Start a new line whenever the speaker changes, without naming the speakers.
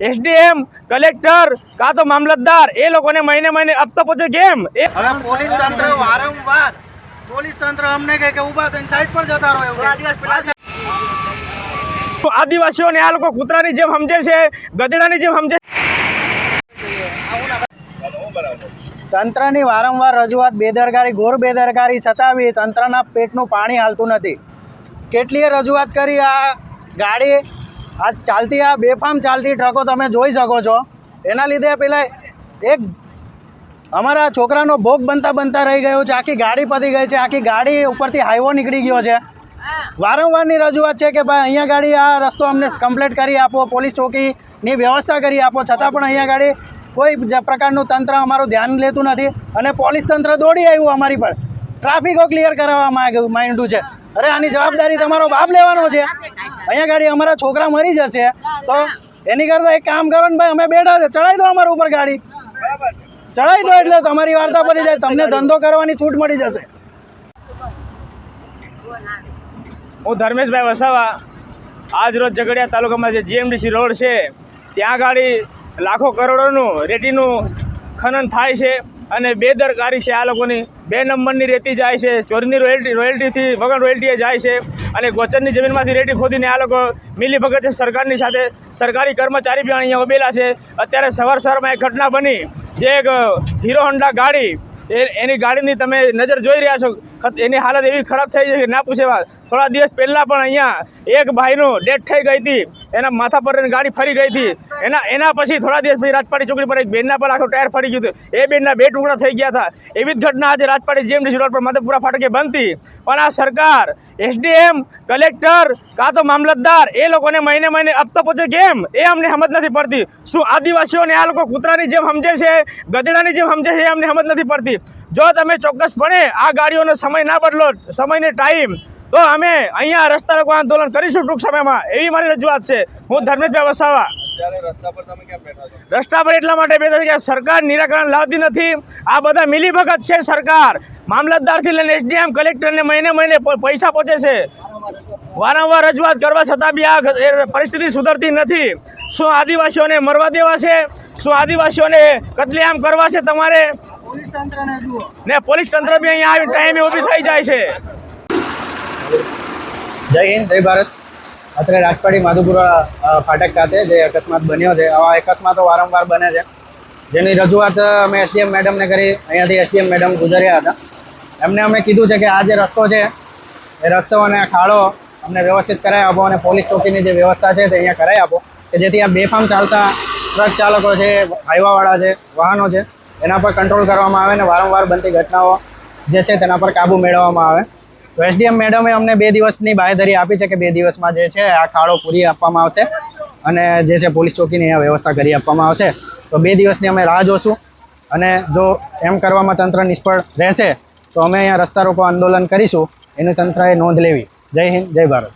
SDM collector કાં તો મામલતદાર એ લોકોને મહિને મહિને આપતા પહોંચે કેમ? એ
હવે પોલીસ તંત્ર વારંવાર પોલીસ તંત્ર અમને કહે કે ઊભા થઈને સાઈડ પર જતા રહો
આદિવાસીઓને આ લોકો કૂતરાની જેમ સમજે છે ગધેડાની જેમ સમજે
તંત્રની વારંવાર રજૂઆત બેદરકારી ઘોર બેદરકારી છતાં બી તંત્રના પેટનું પાણી હાલતું નથી. કેટલીય રજૂઆત કરી આ ગાડી આ ચાલતી આ બેફામ ચાલતી ટ્રકો તમે જોઈ શકો છો. એના લીધે પેલા એક અમારા છોકરાનો ભોગ બનતા બનતા રહી ગયો છે. આખી ગાડી પતી ગઈ છે. આખી ગાડી ઉપરથી હાઈવો નીકળી ગયો છે. વારંવારની રજૂઆત છે કે ભાઈ અહીંયા ગાડી આ રસ્તો અમને કમ્પ્લીટ કરી આપો, પોલીસ ચોકીની વ્યવસ્થા કરી આપો. છતાં પણ અહીંયા ગાડી કોઈ પ્રકારનું તંત્ર અમારું ધ્યાન લેતું નથી અને પોલીસ તંત્ર દોડી આવ્યું અમારી પર. ટ્રાફિકો ક્લિયર કરાવવા માંડ્યું છે. અરે આની જવાબદારી તમારો બાપ લેવાનો છે. અહીંયા ગાડી અમારા છોકરા મરી જશે. તો એની કરતાં એક કામ કરો ને ભાઈ, અમે બેઠા છે. ચડાવી દો અમારા ઉપર ગાડી. ચડાવી દો એટલે તમારી વાર્તા પડી જાય. તમને ધંધો કરવાની છૂટ મળી જશે.
હું ધર્મેશભાઈ વસાવા. આજ રોજ ઝઘડિયા તાલુકામાં જે જીએમડીસી રોડ છે, ત્યાં ગાડી લાખો કરોડોનું રેતીનું ખનન થાય છે. અને બેદરકારી છે આ લોકોની. બે નંબરની રેતી જાય છે, ચોરીની રોયલ્ટી, રોયલ્ટીથી વગર રોયલ્ટીએ જાય છે અને ગોચરની જમીનમાંથી રેતી ખોદીને આ લોકો મિલી ભગત છે સરકારની સાથે. સરકારી કર્મચારી પણ અહીંયા ઉભેલા છે. અત્યારે સવાર સવારમાં એક ઘટના બની. જે એક હીરો હોન્ડા ગાડી એની ગાડીની તમે નજર જોઈ રહ્યા છો. એની હાલત એવી ખરાબ થઈ છે કે ના પૂછે વાત. થોડા દિવસ પહેલાં પણ અહીંયા એક ભાઈનું ડેથ થઈ ગઈ હતી. એના માથા પર ગાડી ફરી ગઈ હતી. એના એના પછી થોડા દિવસ પછી રાજપાટી ચોકડી પર એક બેનના પર આખો ટાયર ફરી ગયું હતું. એ બેનના બે ટુકડા થઈ ગયા હતા. એવી જ ઘટના આજે રાજપાટી જીએમડીસી રોડ પર મધેપુરા ફાટકે બનતી. પણ આ સરકાર, એસડીએમ, કલેક્ટર કાં તો મામલતદાર, એ લોકોને મહિને મહિને આપતા પહોંચે કેમ? એ અમને સમજ નથી પડતી. શું આદિવાસીઓને આ લોકો કૂતરાની જેમ સમજે છે? ગધેડાની જેમ સમજે છે? એ અમને સમજ નથી પડતી. જો તમે ચોક્કસપણે આ ગાડીઓનો સમય ના બદલો સમયને ટાઈમ તો અમે અહીંયા રસ્તા રોકો આંદોલન કરીશું ટૂંક સમયમાં. એવી મારી રજૂઆત છે. હું ધર્મેશભાઈ વસાવા. રસ્તા પર એટલા માટે બેઠા કે સરકાર નિરાકરણ લાવતી નથી. આ બધા મિલીભગત છે સરકાર. મામલતદારથી લઈને એસડીએમ કલેક્ટરને મહિને મહિને પૈસા પહોંચે છે. વારંવાર રજૂઆત કરવા છતાં બી આ પરિસ્થિતિ સુધરતી નથી. શું આદિવાસીઓને મરવા દેવા છે? શું આદિવાસીઓને કતલેઆમ કરવા છે તમારે? ને પોલીસ તંત્ર બી અહીંયા આવી ટાઈમે ઊભી થઈ જાય છે.
જય હિન્દ જય ભારત. અત્યારે રાજપાડી માધુપુરા ફાટક ખાતે જે અકસ્માત બન્યો છે. આવા અકસ્માતો વારંવાર બને છે. જેની રજૂઆત અમે એસડીએમ મેડમને કરી અહીંયાથી એસડીએમ મેડમ ગુજર્યા હતા. એમને અમે કીધું છે કે આ જે રસ્તો છે એ રસ્તો અને ખાડો અમને વ્યવસ્થિત કરાવી આપો અને પોલીસ ચોકીની જે વ્યવસ્થા છે તે અહીંયા કરાવી આપો કે જેથી આ બેફામ ચાલતા ટ્રક ચાલકો છે હાઈવાવાળા છે વાહનો છે એના પર કંટ્રોલ કરવામાં આવે અને વારંવાર બનતી ઘટનાઓ જે છે તેના પર કાબુ મેળવવામાં આવે. તો એસડીએમ મેડમે અમને બે દિવસની બાંયધરી આપી છે કે બે દિવસમાં જે છે આ ખાડો પૂરી આપવામાં આવશે અને જે છે પોલીસ ચોકીની વ્યવસ્થા કરી આપવામાં આવશે. તો બે દિવસની અમે રાહ જોશું અને જો એમ કરવામાં તંત્ર નિષ્ફળ રહેશે તો અમે અહીંયા રસ્તા રોકો આંદોલન કરીશું. એની તંત્રએ નોંધ લેવી. જય હિન્દ, જય ભારત.